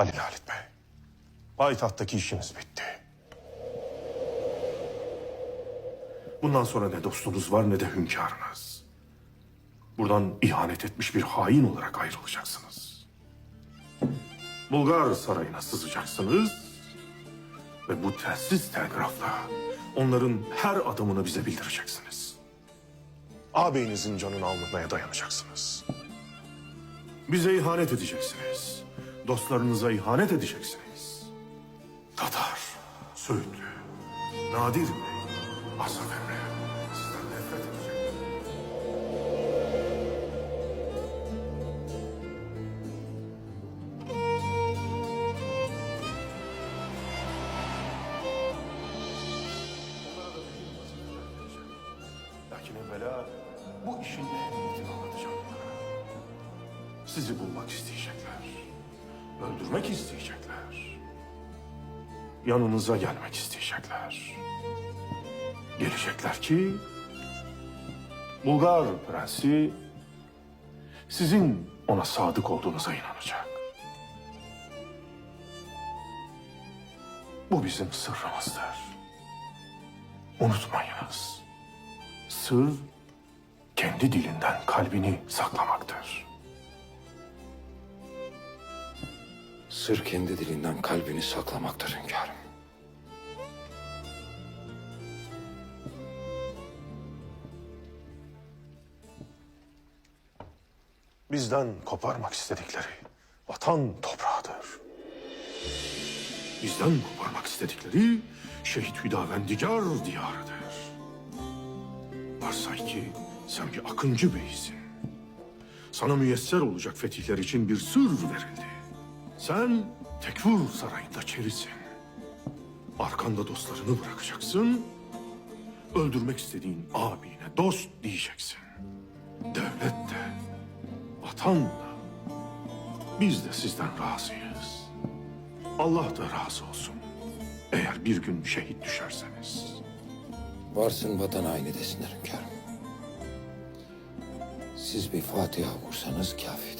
Ali Halit Bey, payitahttaki işimiz bitti. Bundan sonra ne dostunuz var ne de hünkârınız. Buradan ihanet etmiş bir hain olarak ayrılacaksınız. Bulgar sarayına sızacaksınız ve bu telsiz telgrafla onların her adımını bize bildireceksiniz. Ağabeyinizin canını almaya dayanacaksınız. Bize ihanet edeceksiniz. Dostlarınıza ihanet edeceksiniz. Tatar, Söğütlü, Nadir Bey, Asaf Emre. Onlara da mühim vazifeler vereceğim. Lakin evvela bu işin ehemmiyetini anlatacağım onlara. Sizi bulmak isteyecekler. Öldürmek isteyecekler. Yanınıza gelmek isteyecekler. Gelecekler ki Bulgar prensi sizin ona sadık olduğunuza inanacak. Bu bizim sırrımızdır. Unutmayınız. Sır kendi dilinden kalbini saklamaktır. Sır kendi dilinden kalbini saklamaktır hünkârım. Bizden koparmak istedikleri vatan toprağıdır. Bizden koparmak istedikleri şehit hüdavendigar diyarıdır. Varsay ki sen bir akıncı beysin. Sana müyesser olacak fetihler için bir sır verildi. Sen Tekfur sarayında çerisin. Arkanda dostlarını bırakacaksın. Öldürmek istediğin abine dost diyeceksin. Devlet de, vatan da, biz de sizden razıyız. Allah da razı olsun. Eğer bir gün şehit düşerseniz. Varsın vatan haini desinler hünkârım. Siz bir Fatiha okursanız kafidir.